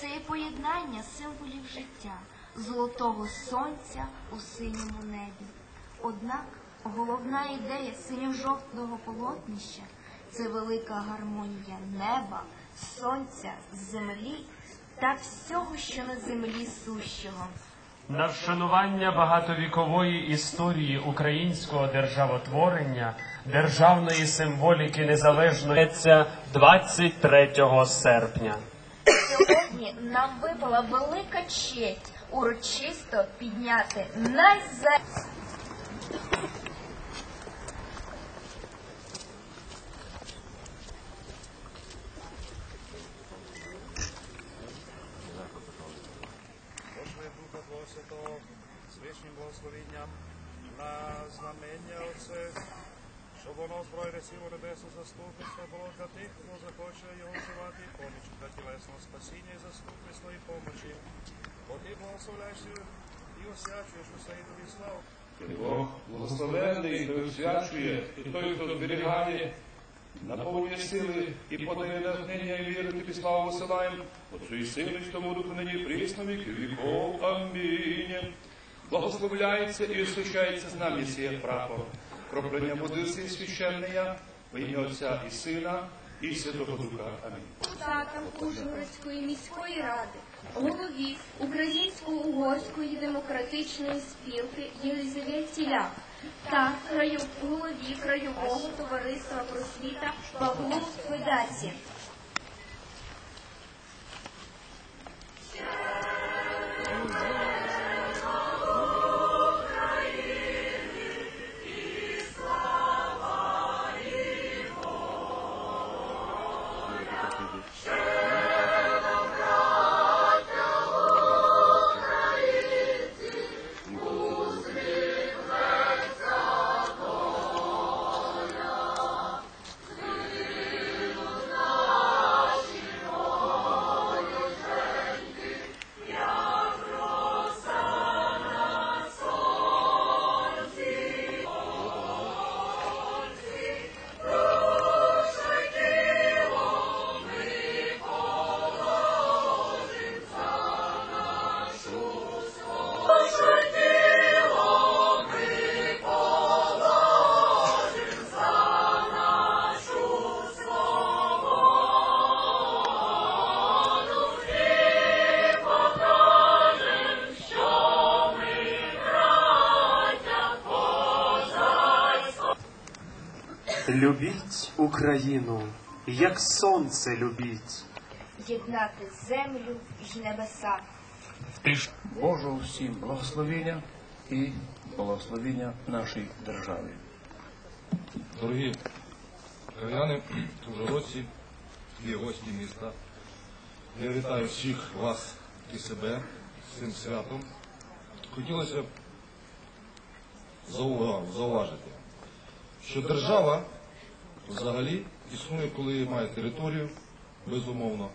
Це є поєднання символів життя, золотого сонця у синьому небі. Однак головна ідея синьо-жовтого полотнища це велика гармонія неба, сонця, землі та всього, що на землі сущого. На вшанування багатовікової історії українського державотворення, державної символіки незалежної 23 серпня. Сьогодні нам випала велика честь урочисто підняти найзе... Вишнім благословенням на знамення Оце, щоб воно збройне сіло небесне заступництво було для тих, хто захоче його вживати поміч для тілесного спасіння і заступництва і помочі. Бо ти благословляєш і освячуєш усе і славу. Бог благословенний, той освячує, і той, хто зберігає, наповнює сили і подає натхнення і віри, тобі славу посилаєм, Отцу і Сину, і тому Духу нині і присно віков. Амінь. Благословляється і освящається з нами сіє прапор. Кроплення води сей священния, в ім'я Отця і Сина, і Святого Духа. Амінь. депутатам Ужгородської міської ради, голові Українсько-Угорської демократичної спілки Єлизаветі Ляк та краю, голові Краєвого товариства просвіта Павлу Федаці. Любіть Україну, як сонце любіть. єднати землю й небеса. Божого всім благословення і благословення нашій державі. Дорогі краяни, ужгородці і гості міста, я вітаю всіх вас і себе з цим святом. Хотілося б зауважити, що держава взагалі існує, коли має територію, безумовно,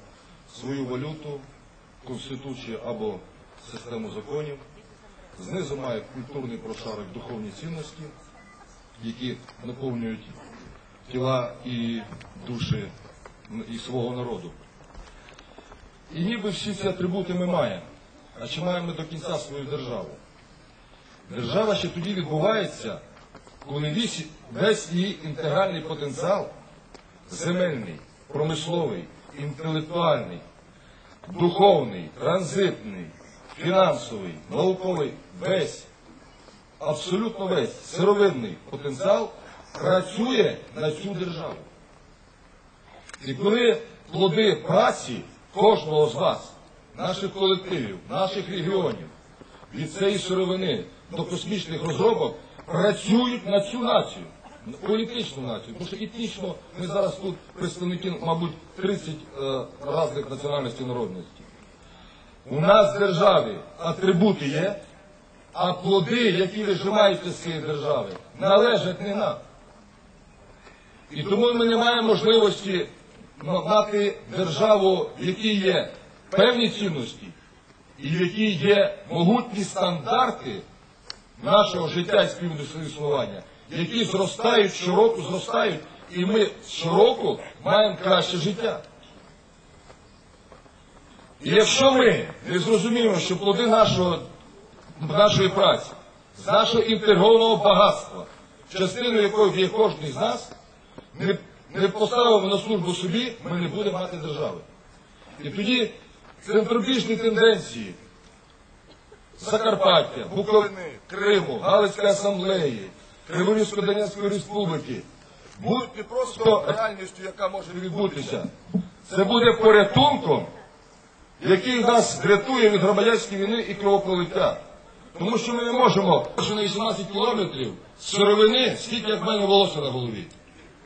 свою валюту, конституцію або систему законів, знизу має культурний прошарок духовні цінності, які наповнюють тіла і душі і свого народу. І ніби всі ці атрибути ми маємо. А чи маємо до кінця свою державу? Держава ще тоді відбувається, весь, весь її інтегральний потенціал земельний, промисловий, інтелектуальний, духовний, транзитний, фінансовий, науковий, весь абсолютно весь сировинний потенціал працює на цю державу. І коли плоди праці кожного з вас, наших колективів, наших регіонів, від цієї сировини до космічних розробок працюють на цю націю, на політичну націю. Тому що етнічно ми зараз тут представники, мабуть, 30 е, різних національностей народностей. У нас в державі атрибути є, а плоди, які вижимаються з цієї держави, належать не нам. І тому ми не маємо можливості мати державу, в якій є певні цінності, і в якій є могутні стандарти нашого життя і співіснування, які зростають щороку, зростають, і ми щороку маємо краще життя. І якщо ми не зрозуміємо, що плоди нашого, нашої праці, з нашого інтегрованого багатства, частиною якої є кожен з нас, не, не поставимо на службу собі, ми не будемо мати держави. І тоді центробіжні тенденції Закарпаття, Буковини, Криму, Галицької асамблеї, Криворізько-Донецької республіки будуть не просто реальністю, яка може відбутися. Це буде порятунком, який нас врятує від громадянської війни і кровопролиття. Тому що ми не можемо що на 18 кілометрів з сировини, скільки як в мене волосся на голові.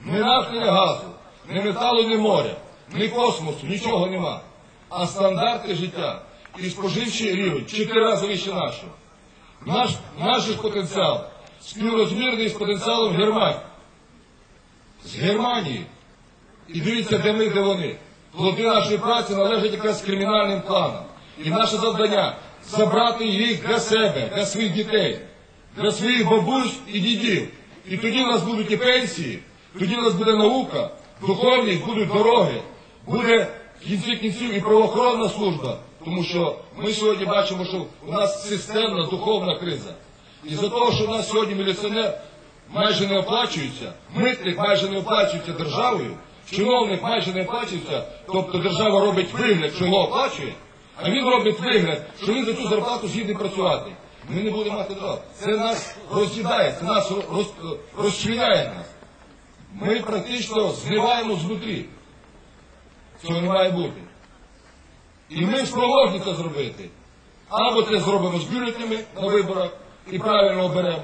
Ні нафти, ні газу, ні металу, ні моря, ні космосу, нічого нема. А стандарти життя і споживчий рівень чотири рази вище нашого. Наш, наш потенціал співрозмірний з потенціалом Германії. З Германії. І дивіться, де ми, де вони. Плоди нашої праці належать якраз кримінальним планам. І наше завдання забрати їх для себе, для своїх дітей, для своїх бабусь і дідів. І тоді в нас будуть і пенсії, тоді в нас буде наука, духовність, будуть дороги, буде в кінці кінців і правоохоронна служба. Тому що ми сьогодні бачимо, що у нас системна духовна криза. І за того, що у нас сьогодні міліціонер майже не оплачується, митник майже не оплачується державою, чиновник майже не оплачується, тобто держава робить вигляд, що його оплачує, а він робить вигляд, що він за цю зарплату згідний працювати. Ми не будемо мати держави. Це нас роз'їдає, це нас роз, розчленяє нас. Ми практично зливаємо знутрі. Цього не має бути. І ми спроможні це зробити. Або це зробимо з бюлетнями на виборах і правильно оберемо,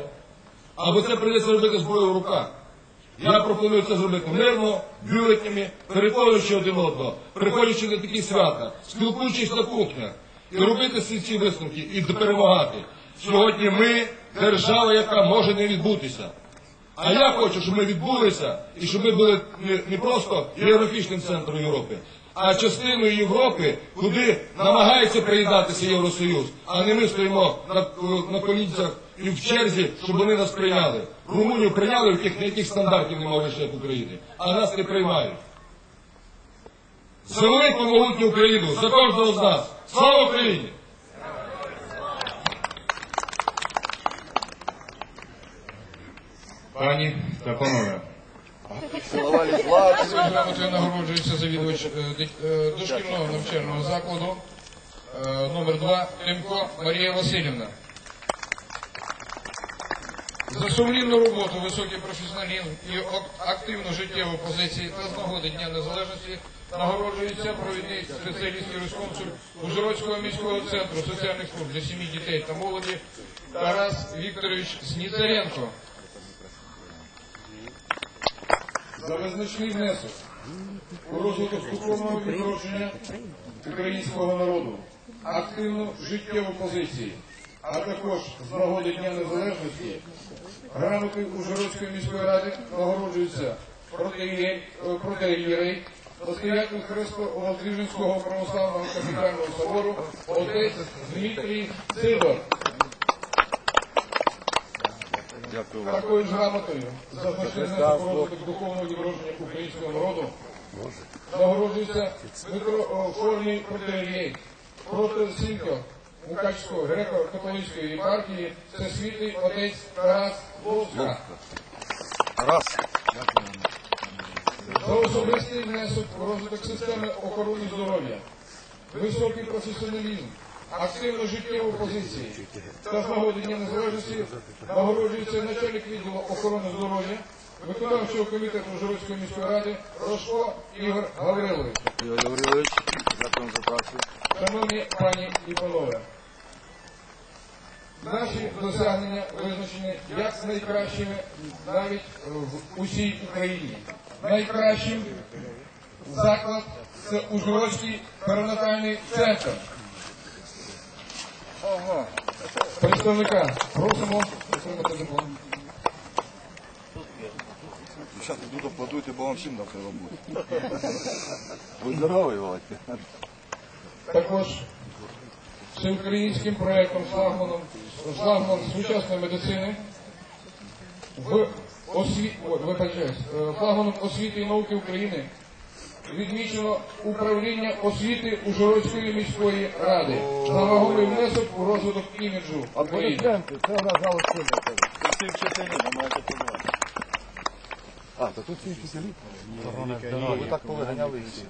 або це прийдеться робити зброю в руках. Я пропоную це зробити мирно, бюлетнями, переконуючи один одного, приходячи на такі свята, спілкуючись на кухнях, і робити всі ці висновки і перемагати. Сьогодні ми держава, яка може не відбутися. А я хочу, щоб ми відбулися і щоб ми були не, просто географічним центром Європи, а частиною Європи, куди намагається приєднатися Євросоюз, а не ми стоїмо на, на колінцях і в черзі, щоб вони нас прийняли. Румунію прийняли, в яких ніяких стандартів немає лише як України, а нас не приймають. За велику могутню Україну, за кожного з нас. Слава Україні! Пані та панове. Грамотою нагороджується завідувач е, е, дошкільного навчального закладу е, номер 2 Тимко Марія Васильівна. За сумлінну роботу, високий професіоналізм і активну життєву позицію та з нагоди Дня Незалежності нагороджується провідний спеціаліст юрисконсуль Ужгородського міського центру соціальних служб для сім'ї, дітей та молоді Тарас Вікторович Сніцаренко. За визначний внесок у розвиток духовного відродження українського народу, активну життєву позицію, а також з нагоди Дня Незалежності грамоти Ужгородської міської ради нагороджується протеєрей, настоятель Христо-Воздвиженського православного капітального собору отець Дмитрій Сидор. Такою ж грамотою за внесок розвиток духовного відродження українського народу нагороджується митрофорний протеєрей проти Сінько Мукачської греко-католицької єпархії Всесвітний отець Тарас Луцька. Раз. За особистий внесок у розвиток системи охорони здоров'я, високий професіоналізм, активну життєву позицію та з нагоди Дня Незалежності нагороджується начальник відділу охорони здоров'я виконавчого комітету Ужгородської міської ради Рожко Ігор Гаврилович. Ігор Гаврилович, дякую за працю. Шановні пані і панове, наші досягнення визначені як найкращими навіть в усій Україні. Найкращим заклад це Ужгородський перинатальний центр. Представника просимо отримати диплом. Тут аплодуйте, бо вам всім треба буде. Ви здоровий, Володька. також всеукраїнським проєктом флагманом, флагман сучасної медицини в осві... Ой, вибачаюсь, е, флагманом освіти і науки України відмічено управління освіти Ужгородської міської ради за вагомий внесок у розвиток іміджу України. А, то тут всі вчителі? Ви так повиганяли всі.